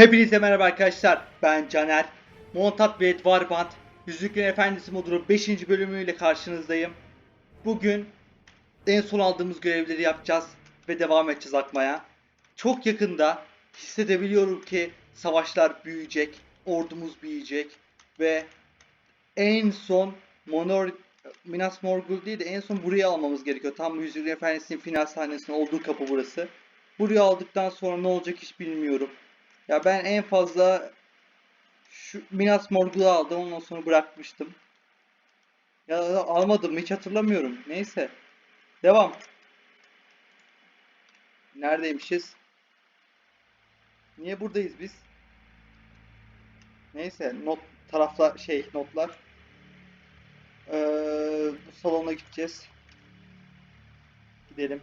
Hepinize merhaba arkadaşlar. Ben Caner. Montat ve Warband Yüzüklerin Efendisi modunun 5. bölümüyle karşınızdayım. Bugün en son aldığımız görevleri yapacağız ve devam edeceğiz akmaya. Çok yakında hissedebiliyorum ki savaşlar büyüyecek, ordumuz büyüyecek ve en son Monor Minas Morgul değil de en son burayı almamız gerekiyor. Tam Yüzüklerin Efendisi'nin final sahnesinin olduğu kapı burası. Burayı aldıktan sonra ne olacak hiç bilmiyorum. Ya ben en fazla şu Minas Morgul'u aldım ondan sonra bırakmıştım. Ya almadım hiç hatırlamıyorum. Neyse. Devam. Neredeymişiz? Niye buradayız biz? Neyse not taraflar şey notlar. Ee, salona gideceğiz. Gidelim.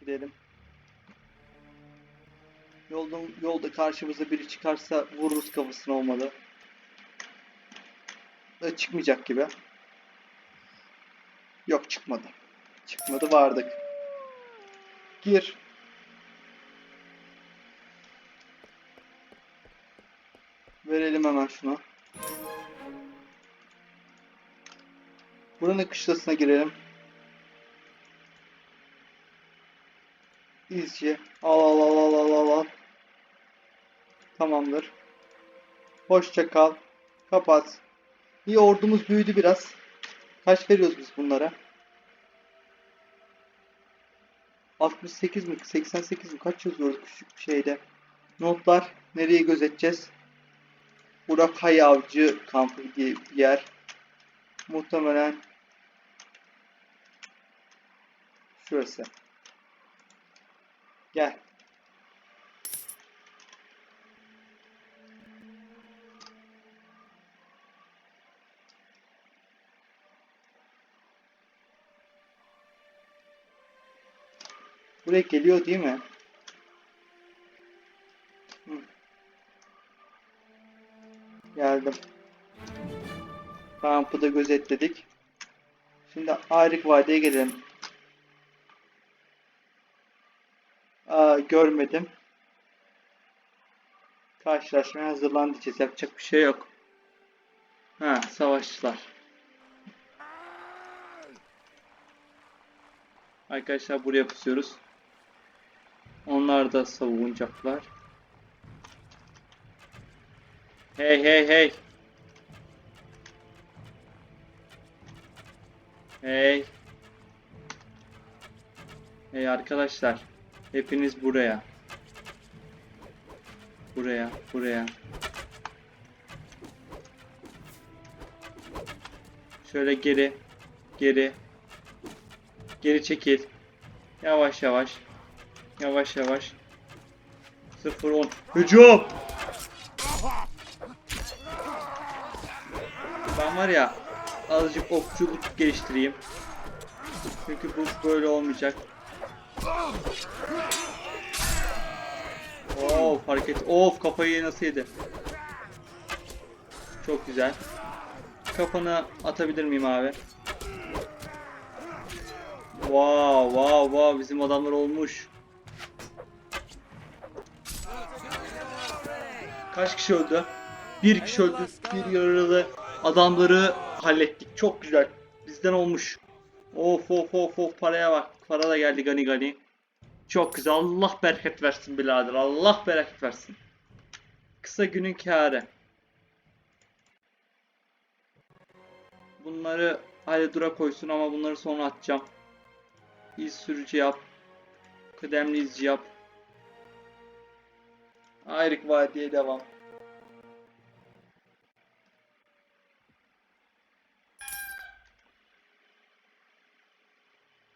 Gidelim. Yolda, yolda karşımıza biri çıkarsa vururuz kafasına olmadı. Da çıkmayacak gibi. Yok çıkmadı. Çıkmadı vardık. Gir. Verelim hemen şunu. Buranın kışlasına girelim. İzci. Al al al al al al al. Tamamdır. Hoşça kal. Kapat. İyi ordumuz büyüdü biraz. Kaç veriyoruz biz bunlara? 68 mi? 88 mi? Kaç yazıyoruz küçük şeyde? Notlar. Nereye gözeteceğiz? Burak Hayavcı kampı diye bir yer. Muhtemelen şurası. Gel. Buraya geliyor değil mi? Geldim. Kampı da gözetledik. Şimdi Ayrık Vadi'ye gelelim. Aa, görmedim. Karşılaşmaya hazırlan diyeceğiz. Yapacak bir şey yok. Ha, savaşçılar. Arkadaşlar buraya pusuyoruz. Onlar da savunacaklar. Hey hey hey. Hey. Hey arkadaşlar. Hepiniz buraya. Buraya, buraya. Şöyle geri, geri. Geri çekil. Yavaş yavaş. Yavaş yavaş. 0 10. Hücum! Ben var ya azıcık okçuluk geliştireyim. Çünkü bu böyle olmayacak. Of hareket. Of kafayı nasıl yedi? Çok güzel. Kafanı atabilir miyim abi? Wow wow wow bizim adamlar olmuş. Kaç kişi öldü? Bir kişi öldü. Bir yaralı. Adamları hallettik. Çok güzel. Bizden olmuş. Of of of of paraya bak. Para da geldi gani gani. Çok güzel. Allah bereket versin birader. Allah bereket versin. Kısa günün kârı. Bunları hadi dura koysun ama bunları sonra atacağım. İz sürücü yap. Kıdemli izci yap. Ayrık Vadiye devam.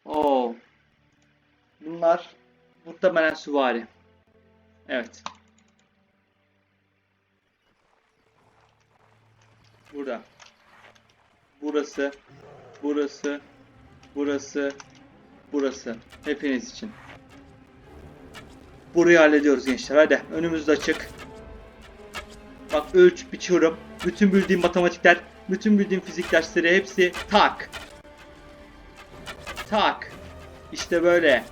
Oo. Bunlar muhtemelen süvari. Evet. Burada. Burası. Burası. Burası. Burası. Hepiniz için. Burayı hallediyoruz gençler. Hadi. Önümüz de açık. Bak ölç biçiyorum. Bütün bildiğim matematikler, bütün bildiğim fizik dersleri hepsi tak. Tak. İşte böyle.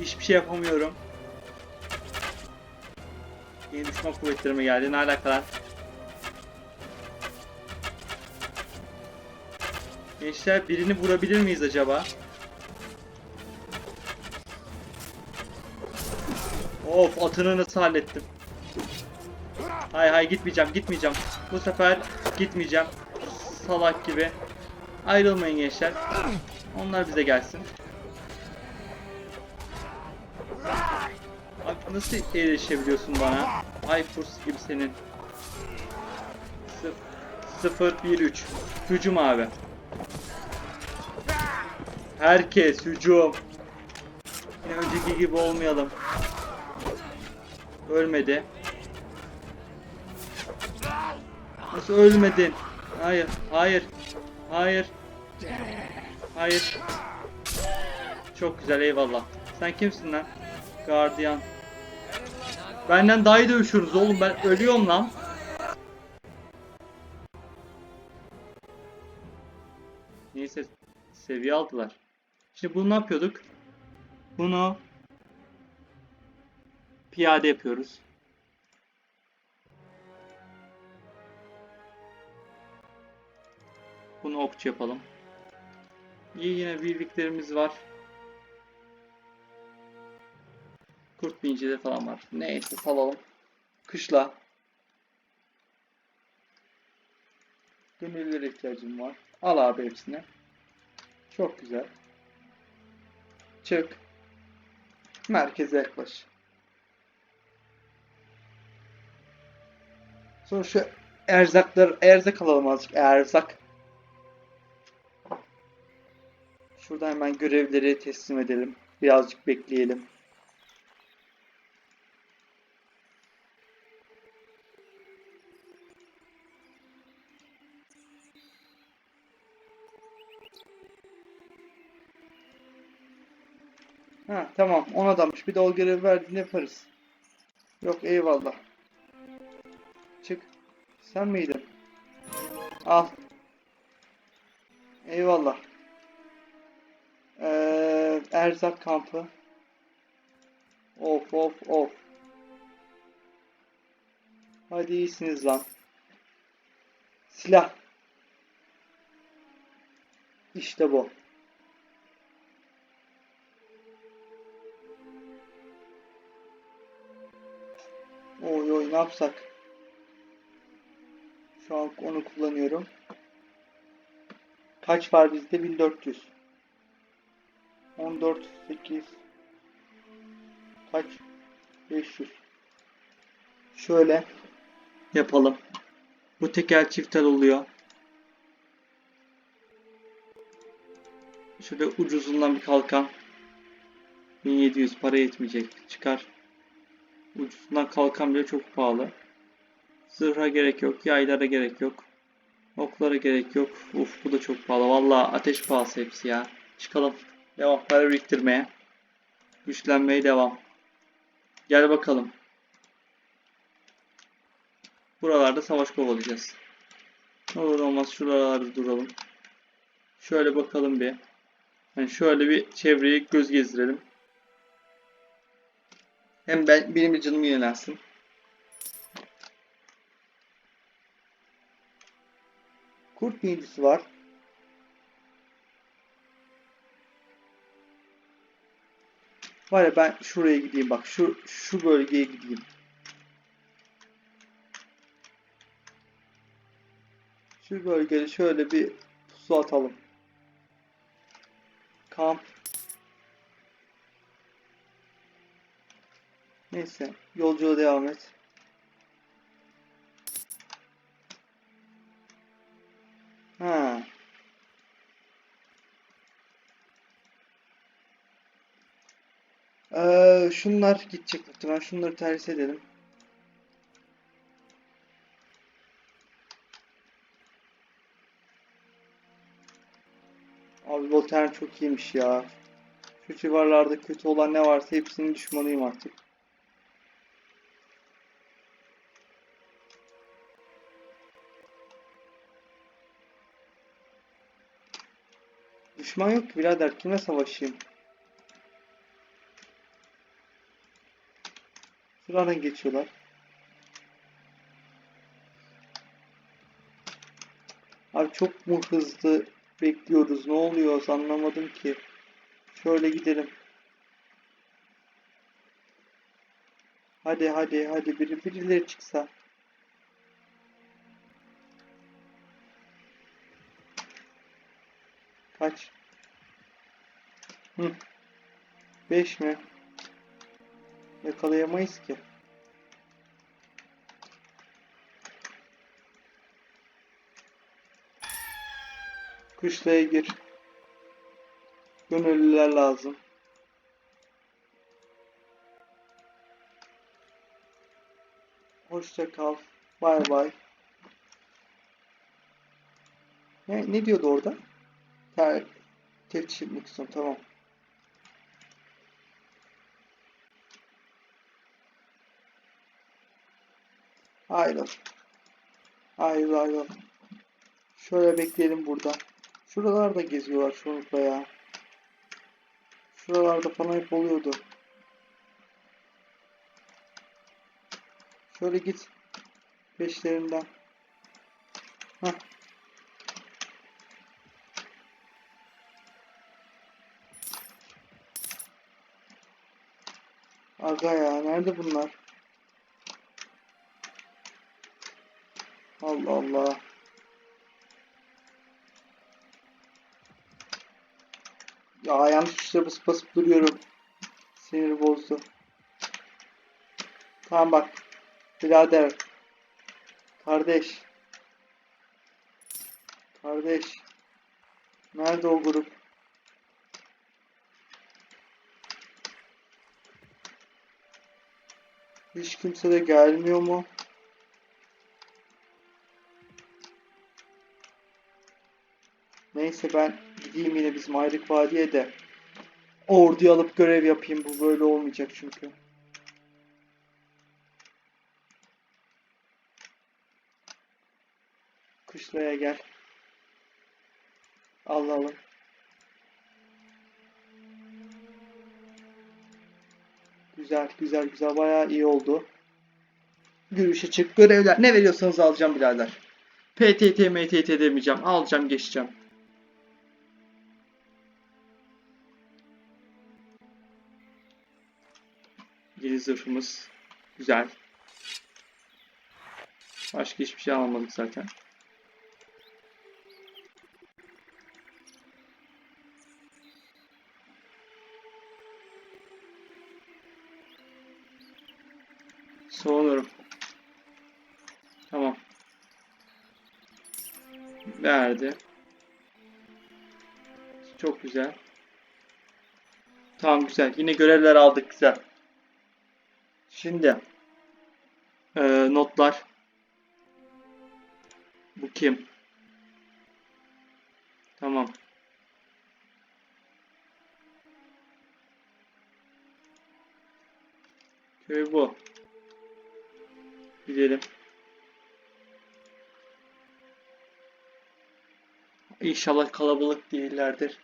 Hiçbir şey yapamıyorum. Yeni düşman kuvvetlerime geldi. Ne alaka lan? Gençler birini vurabilir miyiz acaba? Of atını nasıl hallettim? Hay hay gitmeyeceğim gitmeyeceğim. Bu sefer gitmeyeceğim. Salak gibi. Ayrılmayın gençler. Onlar bize gelsin. Abi nasıl erişebiliyorsun bana? Ay kurs gibi senin. 0 1 3 Hücum abi. Herkes hücum. Yine önceki gibi olmayalım. Ölmedi. Nasıl ölmedin? Hayır, hayır, hayır, hayır. Çok güzel eyvallah. Sen kimsin lan? Gardiyan. Benden daha iyi dövüşüyoruz oğlum ben ölüyorum lan. Neyse seviye aldılar. Şimdi bunu ne yapıyorduk? Bunu piyade yapıyoruz. Bunu okçu yapalım. İyi yine birliklerimiz var. Kurt bincileri falan var. Neyse salalım. Kışla. Gönüllülere ihtiyacım var. Al abi hepsini. Çok güzel. Çık. Merkeze yaklaş. Sonra şu erzaklar, erzak alalım azıcık. Erzak. Şurada hemen görevleri teslim edelim. Birazcık bekleyelim. Ha tamam 10 adammış. Bir de o görevi verdiğinde yaparız. Yok eyvallah. Sen miydin? Al. Eyvallah. Ee, erzak kampı. Of of of. Hadi iyisiniz lan. Silah. İşte bu. Oy oy ne yapsak? Şu an onu kullanıyorum. Kaç var bizde? 1400. 14 8 kaç? 500. Şöyle yapalım. Bu tekel çiftel oluyor. Şöyle ucuzundan bir kalkan. 1700 para yetmeyecek. Çıkar. Ucuzundan kalkan bile çok pahalı. Zırha gerek yok. Yaylara gerek yok. Oklara gerek yok. Uf bu da çok pahalı. Vallahi ateş pahası hepsi ya. Çıkalım. Devam. Para biriktirmeye. Güçlenmeye devam. Gel bakalım. Buralarda savaş kovalayacağız. Ne olur olmaz şuralarda duralım. Şöyle bakalım bir. Yani şöyle bir çevreyi göz gezdirelim. Hem ben benim de canım yenilensin. Kurt binicisi var. Var ya ben şuraya gideyim bak. Şu şu bölgeye gideyim. Şu bölgede şöyle bir pusu atalım. Kamp. Neyse. Yolculuğa devam et. Ha. Ee, şunlar gidecek muhtemelen. Şunları tercih edelim. Abi Voltern çok iyiymiş ya. Şu civarlarda kötü olan ne varsa hepsinin düşmanıyım artık. Düşman yok ki birader kimle savaşayım? Şuradan geçiyorlar. Abi çok mu hızlı bekliyoruz? Ne oluyoruz? Anlamadım ki. Şöyle gidelim. Hadi hadi hadi biri birileri çıksa. Kaç. Hı. 5 mi? Yakalayamayız ki. Kışlaya gir. Gönüllüler lazım. Hoşça kal. Bay bay. Ne, ne diyordu orada? Ter, teftiş etmek istiyorum. Tamam. Ayrıl. Ayrıl ayrıl. Şöyle bekleyelim burada. Şuralarda geziyorlar çoğunlukla ya. Şuralarda falan hep oluyordu. Şöyle git. Peşlerinden. Hah. Aga ya nerede bunlar? Allah Allah. Ya yanlış tuşlara basıp basıp duruyorum. Sinir bozdu. Tamam bak. Birader. Kardeş. Kardeş. Nerede o grup? Hiç kimse de gelmiyor mu? Neyse ben gideyim yine bizim Ayrık Vadi'ye de orduyu alıp görev yapayım. Bu böyle olmayacak çünkü. Kışlaya gel. Alalım. Güzel, güzel, güzel. Bayağı iyi oldu. Yürüyüşe çık. Görevler. Ne veriyorsanız alacağım birader. PTT, MTT demeyeceğim. Alacağım, geçeceğim. Yeni zırhımız. Güzel. Başka hiçbir şey almadık zaten. Soğunurum. Tamam. Verdi. Çok güzel. Tamam güzel. Yine görevler aldık güzel. Şimdi eee, notlar. Bu kim? Tamam. Köy bu. Gidelim. İnşallah kalabalık değillerdir.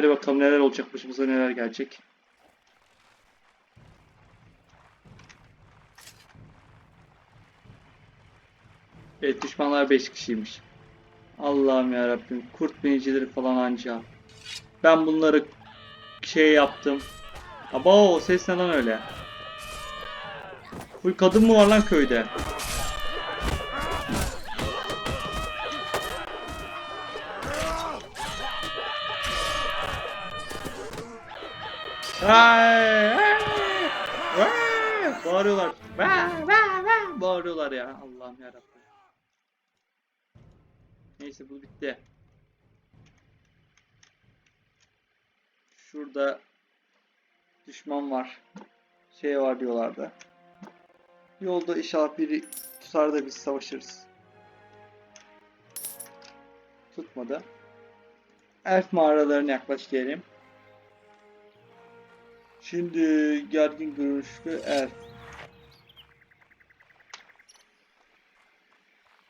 Hadi bakalım neler olacak başımıza neler gelecek. Evet düşmanlar 5 kişiymiş. Allah'ım ya Rabbim kurt binicileri falan anca. Ben bunları şey yaptım. Aba o ses neden öyle? Full kadın mı var lan köyde? Bağırıyorlar. Vaa, vaa, vaa. Bağırıyorlar ya. Allah'ım yarabbim. Neyse bu bitti. Şurada düşman var. Şey var diyorlardı. Yolda inşallah biri tutar da biz savaşırız. Tutmadı. Elf mağaralarına yaklaş diyelim. Şimdi gergin görünüşlü elf.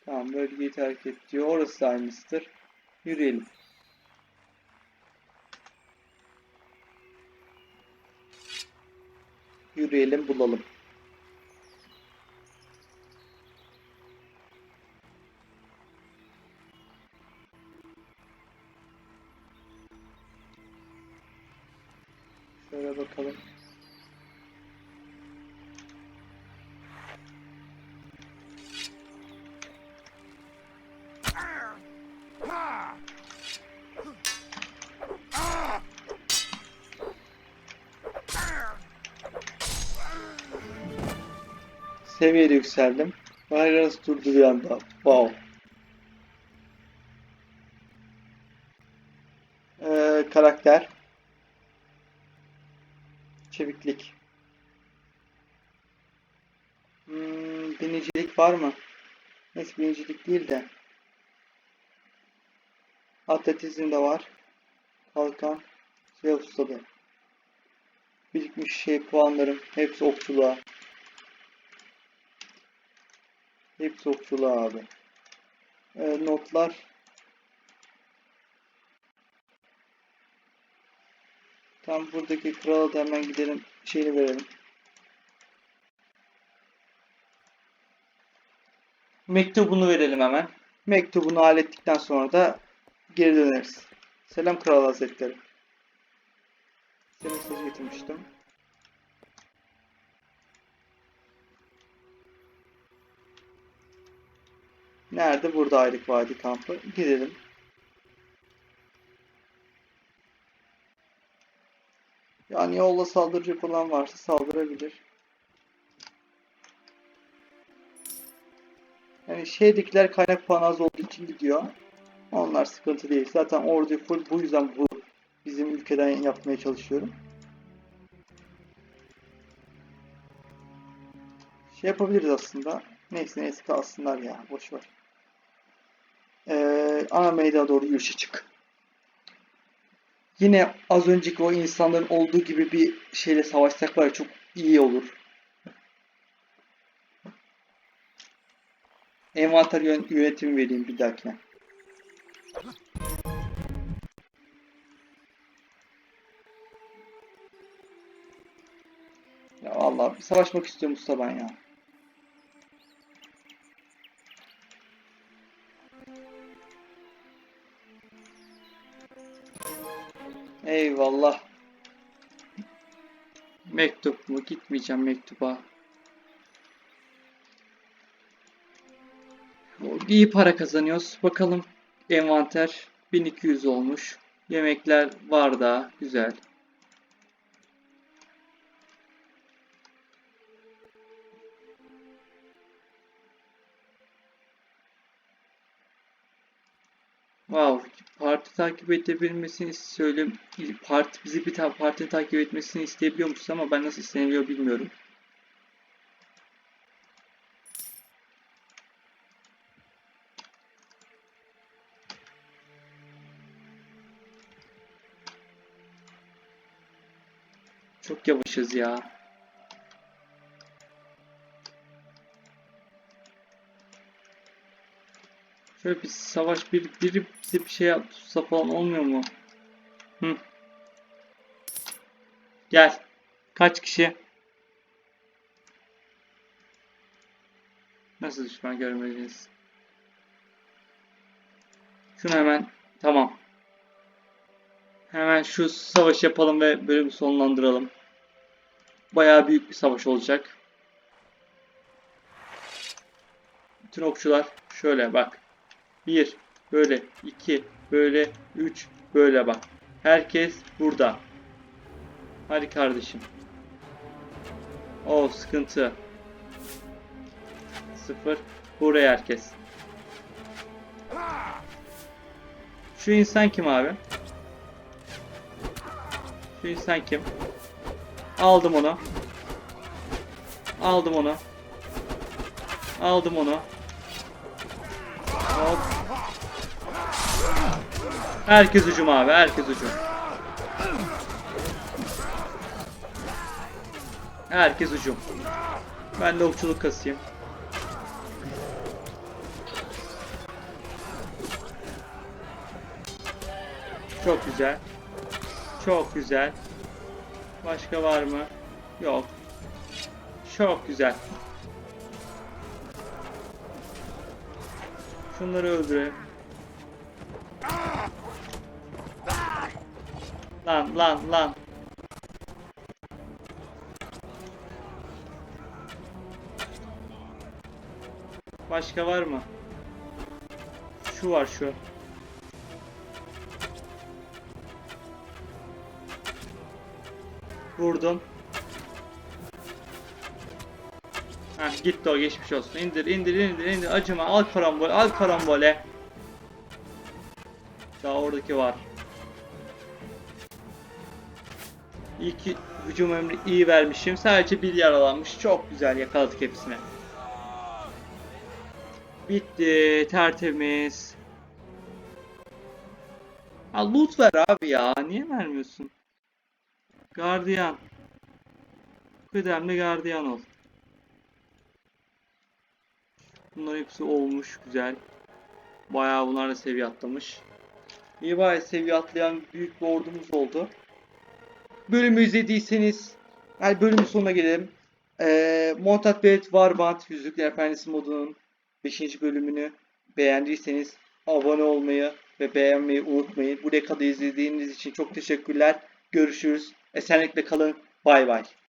Tamam bölgeyi terk et diyor. Orası da aynısıdır. Yürüyelim. yürüyelim bulalım. Seviyede yükseldim. Virus durdu bir anda. Wow. Ee, karakter. Çeviklik. Hmm, binicilik var mı? Neyse binicilik değil de. Atletizm de var. Kalkan. Şey ustalığı. Birikmiş şey puanlarım. Hepsi okçuluğa. Hepsi okçuluğa abi. Ee, notlar. Tam buradaki krala da hemen gidelim. Şeyini verelim. Mektubunu verelim hemen. Mektubunu hallettikten sonra da geri döneriz. Selam Kral Hazretleri. Size mesaj getirmiştim. Nerede? Burada Aylık Vadi kampı. Gidelim. Yani yolla saldıracak olan varsa saldırabilir. Yani şeydekiler kaynak puanı az olduğu için gidiyor. Onlar sıkıntı değil. Zaten ordu full bu yüzden bu bizim ülkeden yapmaya çalışıyorum. Şey yapabiliriz aslında. Neyse neyse kalsınlar ya. Boş ver. Ee, ana meydana doğru yürüyüşe çık. Yine az önceki o insanların olduğu gibi bir şeyle savaşsak var çok iyi olur. Envanter yön- yönetimi vereyim bir dahakine. Ya vallahi savaşmak istiyorum Mustafa ya. Mektup mu? Gitmeyeceğim mektuba. İyi para kazanıyoruz. Bakalım envanter 1200 olmuş. Yemekler var da güzel. Wow, takip edebilmesini söyle parti bizi bir ta parti takip etmesini isteyebiliyormuşuz ama ben nasıl isteniliyor bilmiyorum. Çok yavaşız ya. Şöyle bir savaş bir biri bize bir şey yapsa falan olmuyor mu? Hı. Gel. Kaç kişi? Nasıl düşman görmeliyiz? Şunu hemen tamam. Hemen şu savaş yapalım ve bölümü sonlandıralım. Bayağı büyük bir savaş olacak. Bütün okçular şöyle bak. 1 böyle 2 böyle 3 böyle bak. Herkes burada. Hadi kardeşim. O sıkıntı. 0 buraya herkes. Şu insan kim abi? Şu insan kim? Aldım onu. Aldım onu. Aldım onu. Hop. Herkes hücum abi, herkes hücum. Herkes hücum. Ben de okçuluk kasayım. Çok güzel. Çok güzel. Başka var mı? Yok. Çok güzel. Şunları öldürelim. Lan lan lan. Başka var mı? Şu var şu. Vurdum. Heh, gitti o geçmiş olsun. İndir indir indir indir acıma al karambol al karambole. Daha oradaki var. İyi ki hücum emri iyi vermişim. Sadece bir yaralanmış. Çok güzel yakaladık hepsini. Bitti. Tertemiz. Ha loot ver abi ya. Niye vermiyorsun? Gardiyan. Kıdemli gardiyan ol. Bunların hepsi olmuş. Güzel. Bayağı bunlar da seviye atlamış. İyi bayağı seviye atlayan büyük bir ordumuz oldu. Bölümü izlediyseniz yani bölümün sonuna gelelim. Ee, Montat Beyt Warband Yüzükler Efendisi modunun 5. bölümünü beğendiyseniz abone olmayı ve beğenmeyi unutmayın. Buraya kadar izlediğiniz için çok teşekkürler. Görüşürüz. Esenlikle kalın. Bay bay.